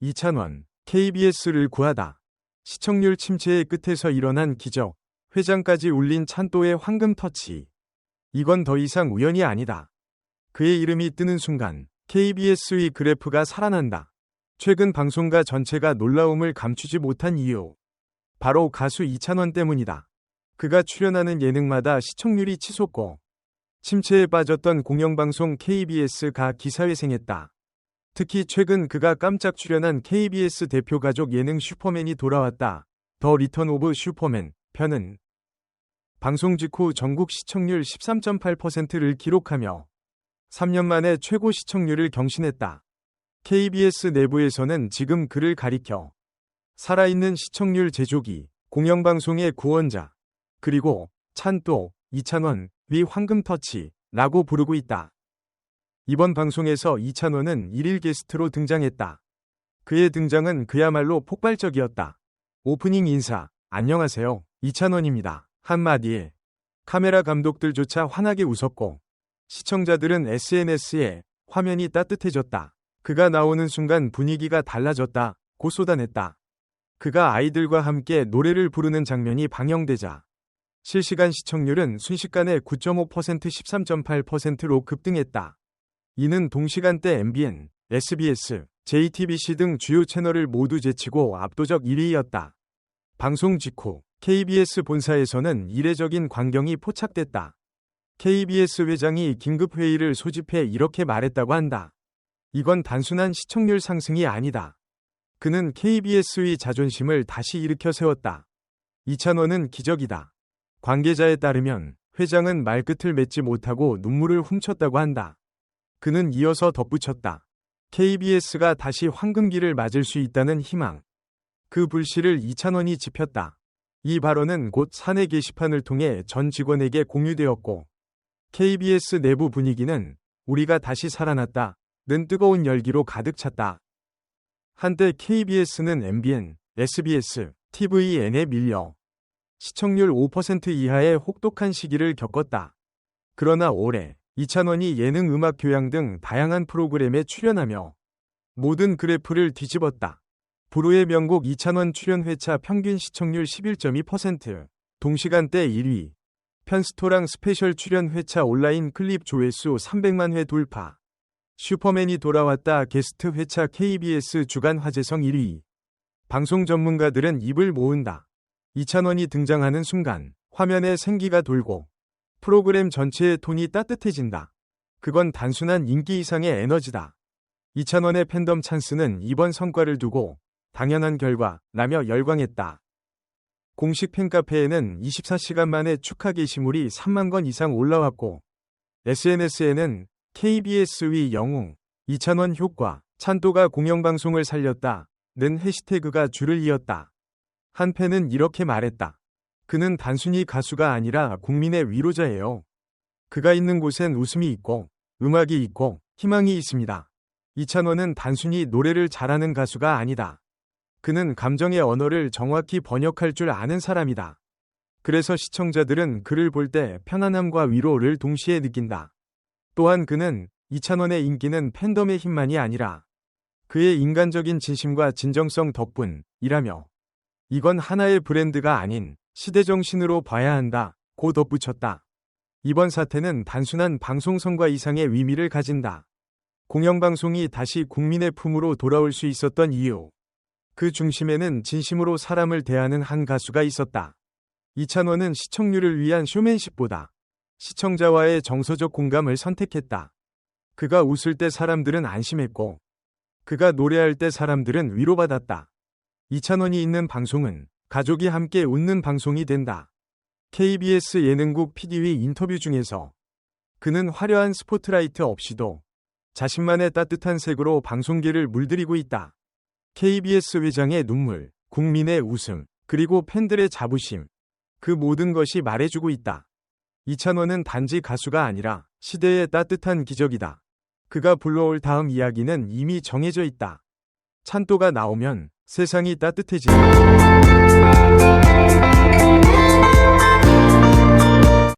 이찬원, KBS를 구하다. 시청률 침체의 끝에서 일어난 기적, 회장까지 울린 찬또의 황금 터치. 이건 더 이상 우연이 아니다. 그의 이름이 뜨는 순간 KBS의 그래프가 살아난다. 최근 방송가 전체가 놀라움을 감추지 못한 이유. 바로 가수 이찬원 때문이다. 그가 출연하는 예능마다 시청률이 치솟고 침체에 빠졌던 공영방송 KBS가 기사회생했다. 특히 최근 그가 깜짝 출연한 KBS 대표 가족 예능 슈퍼맨이 돌아왔다. 더 리턴 오브 슈퍼맨 편은 방송 직후 전국 시청률 13.8%를 기록하며 3년 만에 최고 시청률을 경신했다. KBS 내부에서는 지금 그를 가리켜 살아있는 시청률 제조기, 공영방송의 구원자, 그리고 찬또, 이찬원, 위 황금터치라고 부르고 있다. 이번 방송에서 이찬원은 1일 게스트로 등장했다. 그의 등장은 그야말로 폭발적이었다. 오프닝 인사, 안녕하세요, 이찬원입니다. 한마디에 카메라 감독들조차 환하게 웃었고 시청자들은 SNS에 화면이 따뜻해졌다. 그가 나오는 순간 분위기가 달라졌다. 고 쏟아냈다. 그가 아이들과 함께 노래를 부르는 장면이 방영되자 실시간 시청률은 순식간에 9.5% 13.8%로 급등했다. 이는 동시간대 MBN, SBS, JTBC 등 주요 채널을 모두 제치고 압도적 1위였다. 방송 직후 KBS 본사에서는 이례적인 광경이 포착됐다. KBS 회장이 긴급 회의를 소집해 이렇게 말했다고 한다. 이건 단순한 시청률 상승이 아니다. 그는 KBS의 자존심을 다시 일으켜 세웠다. 이찬원은 기적이다. 관계자에 따르면 회장은 말끝을 맺지 못하고 눈물을 훔쳤다고 한다. 그는 이어서 덧붙였다. KBS가 다시 황금기를 맞을 수 있다는 희망. 그 불씨를 이찬원이 지폈다. 이 발언은 곧 사내 게시판을 통해 전 직원에게 공유되었고, KBS 내부 분위기는 우리가 다시 살아났다. 는 뜨거운 열기로 가득 찼다. 한때 KBS는 MBN, SBS, TVN에 밀려 시청률 5% 이하의 혹독한 시기를 겪었다. 그러나 올해 이찬원이 예능 음악 교양 등 다양한 프로그램에 출연하며 모든 그래프를 뒤집었다. 불후의 명곡 이찬원 출연 회차 평균 시청률 11.2%, 동시간대 1위, 편스토랑 스페셜 출연 회차 온라인 클립 조회수 300만 회 돌파, 슈퍼맨이 돌아왔다 게스트 회차 KBS 주간 화제성 1위. 방송 전문가들은 입을 모은다. 이찬원이 등장하는 순간 화면에 생기가 돌고 프로그램 전체의 톤이 따뜻해진다. 그건 단순한 인기 이상의 에너지다. 이찬원의 팬덤 찬스는 이번 성과를 두고 당연한 결과라며 열광했다. 공식 팬카페에는 24시간 만에 축하 게시물이 3만 건 이상 올라왔고 SNS에는 KBS의 영웅, 이찬원 효과, 찬또가 공영방송을 살렸다. 는 해시태그가 줄을 이었다. 한 팬은 이렇게 말했다. 그는 단순히 가수가 아니라 국민의 위로자예요. 그가 있는 곳엔 웃음이 있고, 음악이 있고, 희망이 있습니다. 이찬원은 단순히 노래를 잘하는 가수가 아니다. 그는 감정의 언어를 정확히 번역할 줄 아는 사람이다. 그래서 시청자들은 그를 볼 때 편안함과 위로를 동시에 느낀다. 또한 그는 이찬원의 인기는 팬덤의 힘만이 아니라 그의 인간적인 진심과 진정성 덕분이라며 이건 하나의 브랜드가 아닌 시대정신으로 봐야 한다. 고 덧붙였다. 이번 사태는 단순한 방송성과 이상의 의미를 가진다. 공영방송이 다시 국민의 품으로 돌아올 수 있었던 이유. 그 중심에는 진심으로 사람을 대하는 한 가수가 있었다. 이찬원은 시청률을 위한 쇼맨십보다 시청자와의 정서적 공감을 선택했다. 그가 웃을 때 사람들은 안심했고, 그가 노래할 때 사람들은 위로받았다. 이찬원이 있는 방송은 가족이 함께 웃는 방송이 된다. KBS 예능국 PD의 인터뷰 중에서 그는 화려한 스포트라이트 없이도 자신만의 따뜻한 색으로 방송계를 물들이고 있다. KBS 회장의 눈물, 국민의 웃음, 그리고 팬들의 자부심. 그 모든 것이 말해주고 있다. 이찬원은 단지 가수가 아니라 시대의 따뜻한 기적이다. 그가 불러올 다음 이야기는 이미 정해져 있다. 찬또가 나오면 세상이 따뜻해진다.